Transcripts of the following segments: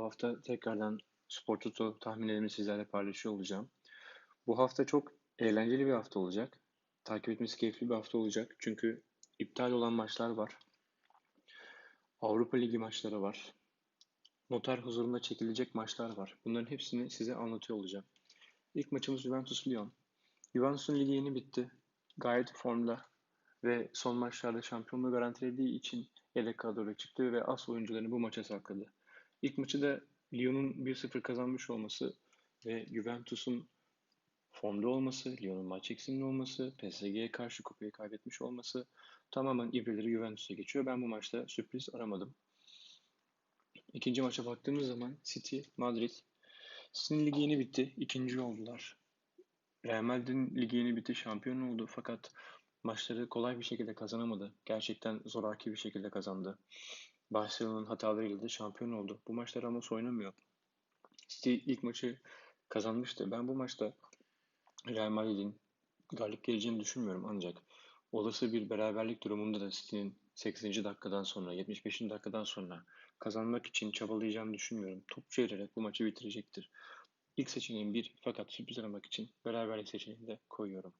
Bu hafta tekrardan Spor Toto tahminlerimi sizlerle paylaşıyor olacağım. Bu hafta çok eğlenceli bir hafta olacak. Takip etmesi keyifli bir hafta olacak. Çünkü iptal olan maçlar var. Avrupa Ligi maçları var. Noter huzurunda çekilecek maçlar var. Bunların hepsini size anlatıyor olacağım. İlk maçımız Juventus Lyon. Juventus'un ligi yeni bitti. Gayet formda ve son maçlarda şampiyonluğu garantilediği için yedek kadroya çıktı ve as oyuncularını bu maça sakladı. İlk maçı da Lyon'un 1-0 kazanmış olması ve Juventus'un formda olması, Lyon'un maç eksimli olması, PSG'ye karşı kupayı kaybetmiş olması tamamen ibreleri Juventus'a geçiyor. Ben bu maçta sürpriz aramadım. İkinci maça baktığımız zaman City, Madrid. City'nin ligi yeni bitti. ikinci oldular. Real Madrid'in ligi yeni bitti. Şampiyon oldu. Fakat maçları kolay bir şekilde kazanamadı. Gerçekten zoraki bir şekilde kazandı. Barcelona'nın hatalarıyla da şampiyon oldu. Bu maçta Ramos oynamıyor. City ilk maçı kazanmıştı. Ben bu maçta Real Madrid'in galip geleceğini düşünmüyorum ancak olası bir beraberlik durumunda da City'nin 80. dakikadan sonra 75. dakikadan sonra kazanmak için çabalayacağını düşünmüyorum. Top çevirerek bu maçı bitirecektir. İlk seçeneğim bir fakat sürpriz aramak için beraberlik seçeneğini de koyuyorum.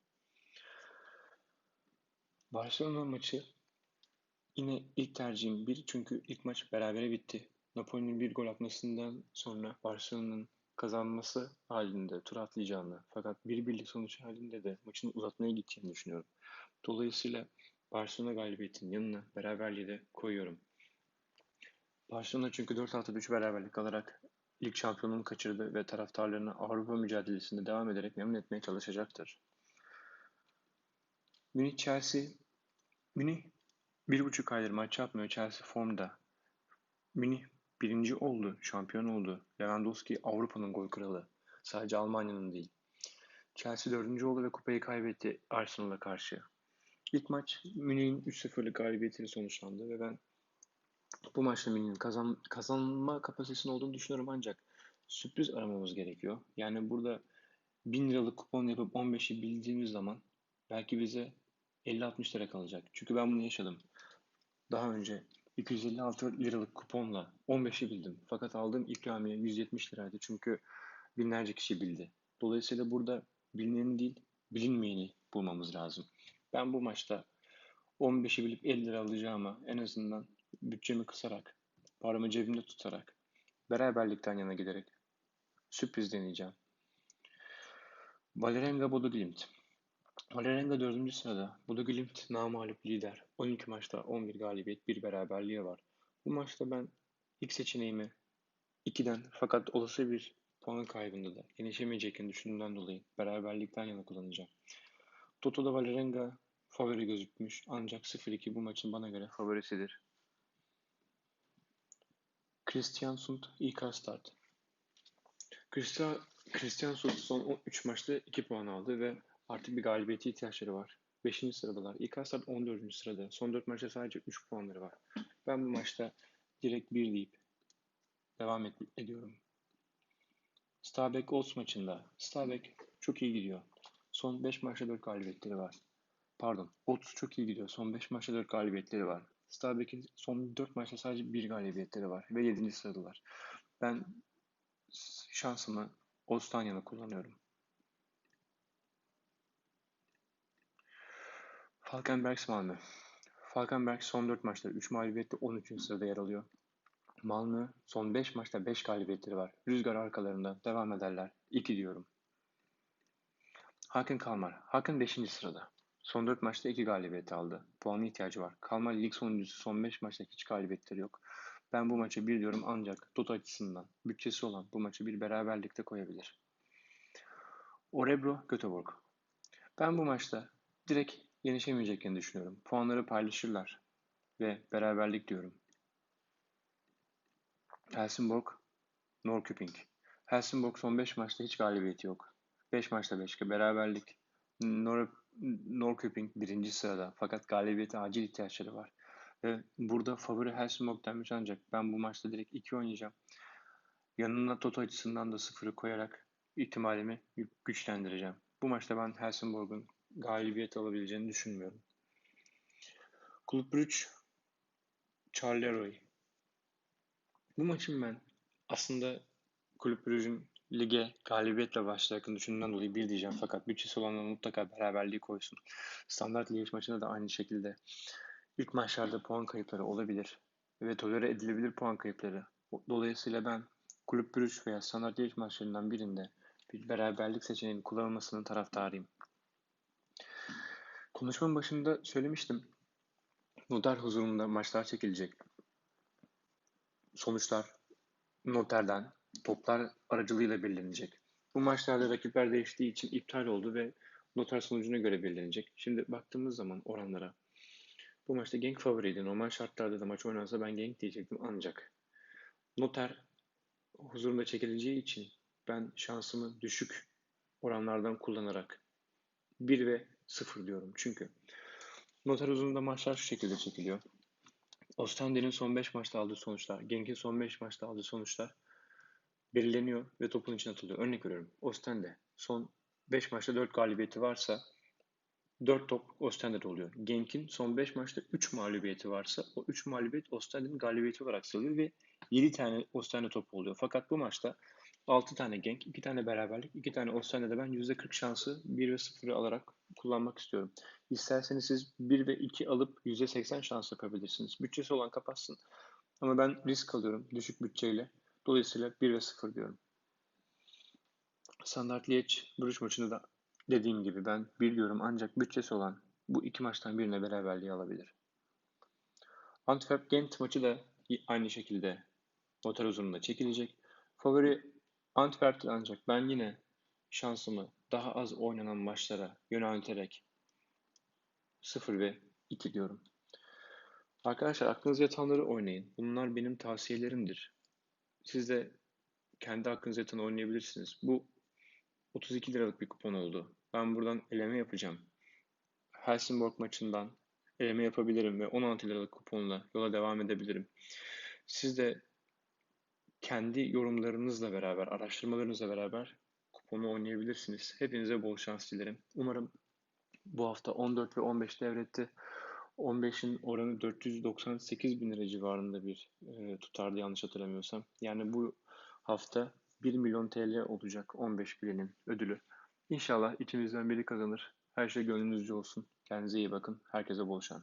Barcelona maçı yine ilk tercihim bir çünkü ilk maç berabere bitti. Napoli'nin bir gol atmasından sonra Barcelona'nın kazanması halinde tur atlayacağını fakat bir birlik sonuç halinde de maçın uzatmaya gideceğini düşünüyorum. Dolayısıyla Barcelona galibiyetinin yanına beraberliği de koyuyorum. Barcelona çünkü 4 haftada 3 beraberlik alarak lig şampiyonluğunu kaçırdı ve taraftarlarını Avrupa mücadelesinde devam ederek memnun etmeye çalışacaktır. Münih Chelsea Münih bir buçuk aydır maç yapmıyor. Chelsea formda. Münih birinci oldu, şampiyon oldu. Lewandowski Avrupa'nın gol kralı. Sadece Almanya'nın değil. Chelsea dördüncü oldu ve kupayı kaybetti Arsenal'a karşı. İlk maç Münih'in 3-0'lık galibiyetiyle sonuçlandı ve ben bu maçta Münih'in kazan, kazanma kapasitesinin olduğunu düşünüyorum ancak sürpriz aramamız gerekiyor. Yani burada 1000 liralık kupon yapıp 15'i bildiğimiz zaman belki bize 50-60 lira kalacak. Çünkü ben bunu yaşadım. Daha önce 256 liralık kuponla 15'i bildim. Fakat aldığım ikramiye 170 liraydı. Çünkü binlerce kişi bildi. Dolayısıyla burada bilineni değil, bilinmeyeni bulmamız lazım. Ben bu maçta 15'i bilip 50 lira alacağıma en azından bütçemi kısarak, paramı cebimde tutarak, beraberlikten yana giderek sürpriz deneyeceğim. Valerenga Bodo Glimt. Valerenga 4. sırada. Bodo Glimt namalip lider. 12 maçta 11 galibiyet, 1 beraberliği var. Bu maçta ben ilk seçeneğimi 2'den fakat olası bir puan kaybında da yenişemeyeceğini düşündüğümden dolayı beraberlikten yana kullanacağım. Toto'da Valerenga favori gözükmüş ancak 0-2 bu maçın bana göre favorisidir. Christian Sund İK Start Christian, Christian Sund son 3 maçta 2 puan aldı ve artık bir galibiyete ihtiyaçları var. 5. sıradalar. İK Start 14. sırada. Son 4 maçta sadece 3 puanları var. Ben bu maçta direkt 1 deyip devam ed- ediyorum. Stabæk Ols maçında. Stabæk çok iyi gidiyor. Son 5 maçta 4 galibiyetleri var. Pardon. Ots çok iyi gidiyor. Son 5 maçta 4 galibiyetleri var. Stabæk'in son 4 maçta sadece 1 galibiyetleri var. Ve 7. sıradalar. Ben şansımı Ols'tan yana kullanıyorum. Falkenbergs Malmö. Falkenberg son 4 maçta 3 mağlubiyetle 13. sırada yer alıyor. Malmö son 5 maçta 5 galibiyetleri var. Rüzgar arkalarında devam ederler. 2 diyorum. Hakan Kalmar. Hakan 5. sırada. Son 4 maçta 2 galibiyet aldı. Puanı ihtiyacı var. Kalmar lig sonuncusu son 5 maçta hiç galibiyetleri yok. Ben bu maça 1 diyorum ancak Toto açısından bütçesi olan bu maçı bir beraberlikte koyabilir. Orebro Göteborg. Ben bu maçta direkt yenişemeyeceklerini düşünüyorum. Puanları paylaşırlar ve beraberlik diyorum. Helsingborg Norrköping. Helsingborg son 5 maçta hiç galibiyeti yok. 5 maçta 5 beraberlik. Nor Norrköping birinci sırada fakat galibiyete acil ihtiyaçları var. Ve burada favori Helsingborg denmiş ancak ben bu maçta direkt 2 oynayacağım. Yanına Toto açısından da sıfırı koyarak ihtimalimi güçlendireceğim. Bu maçta ben Helsingborg'un galibiyet alabileceğini düşünmüyorum. Kulüp Brüch Charleroi. Bu maçın ben Aslında Kulüp Brugge'ün lige galibiyetle başlayacağını düşündüğümden dolayı bir diyeceğim fakat bütçesi olanlar mutlaka beraberliği koysun. Standart Liège maçında da aynı şekilde ilk maçlarda puan kayıpları olabilir ve tolere edilebilir puan kayıpları. Dolayısıyla ben Kulüp Brugge veya Standart Liège maçlarından birinde bir beraberlik seçeneğinin kullanılmasının taraftarıyım. Konuşmanın başında söylemiştim. Noter huzurunda maçlar çekilecek. Sonuçlar noterden, toplar aracılığıyla belirlenecek. Bu maçlarda rakipler değiştiği için iptal oldu ve noter sonucuna göre belirlenecek. Şimdi baktığımız zaman oranlara bu maçta Genk favoriydi. Normal şartlarda da maç oynansa ben Genk diyecektim ancak noter huzurunda çekileceği için ben şansımı düşük oranlardan kullanarak 1 ve 0 diyorum. Çünkü noter huzurunda maçlar şu şekilde çekiliyor. Ostende'nin son 5 maçta aldığı sonuçlar, Genk'in son 5 maçta aldığı sonuçlar belirleniyor ve topun içine atılıyor. Örnek veriyorum. Ostende son 5 maçta 4 galibiyeti varsa 4 top Ostende'de oluyor. Genk'in son 5 maçta 3 mağlubiyeti varsa o 3 mağlubiyet Ostende'nin galibiyeti olarak sayılıyor ve 7 tane Ostende topu oluyor. Fakat bu maçta 6 tane Genk, 2 tane beraberlik, 2 tane Ostende'de ben %40 şansı 1 ve 0'ı alarak kullanmak istiyorum. İsterseniz siz 1 ve 2 alıp %80 şans yapabilirsiniz. Bütçesi olan kapatsın. Ama ben risk alıyorum düşük bütçeyle. Dolayısıyla 1 ve 0 diyorum. Standart Liège Bruges maçında da dediğim gibi ben 1 diyorum ancak bütçesi olan bu iki maçtan birine beraberliği alabilir. Antwerp Gent maçı da aynı şekilde noter uzunluğunda çekilecek. Favori Antwerp'ti ancak ben yine şansımı daha az oynanan maçlara yönelterek 0 ve 2 diyorum. Arkadaşlar aklınıza yatanları oynayın. Bunlar benim tavsiyelerimdir. Siz de kendi hakkınıza yatan oynayabilirsiniz. Bu 32 liralık bir kupon oldu. Ben buradan eleme yapacağım. Helsingborg maçından eleme yapabilirim ve 16 liralık kuponla yola devam edebilirim. Siz de kendi yorumlarınızla beraber, araştırmalarınızla beraber kuponu oynayabilirsiniz. Hepinize bol şans dilerim. Umarım bu hafta 14 ve 15 devretti. 15'in oranı 498 bin lira civarında bir e, tutardı yanlış hatırlamıyorsam. Yani bu hafta 1 milyon TL olacak 15 bilenin ödülü. İnşallah içimizden biri kazanır. Her şey gönlünüzce olsun. Kendinize iyi bakın. Herkese bol şans.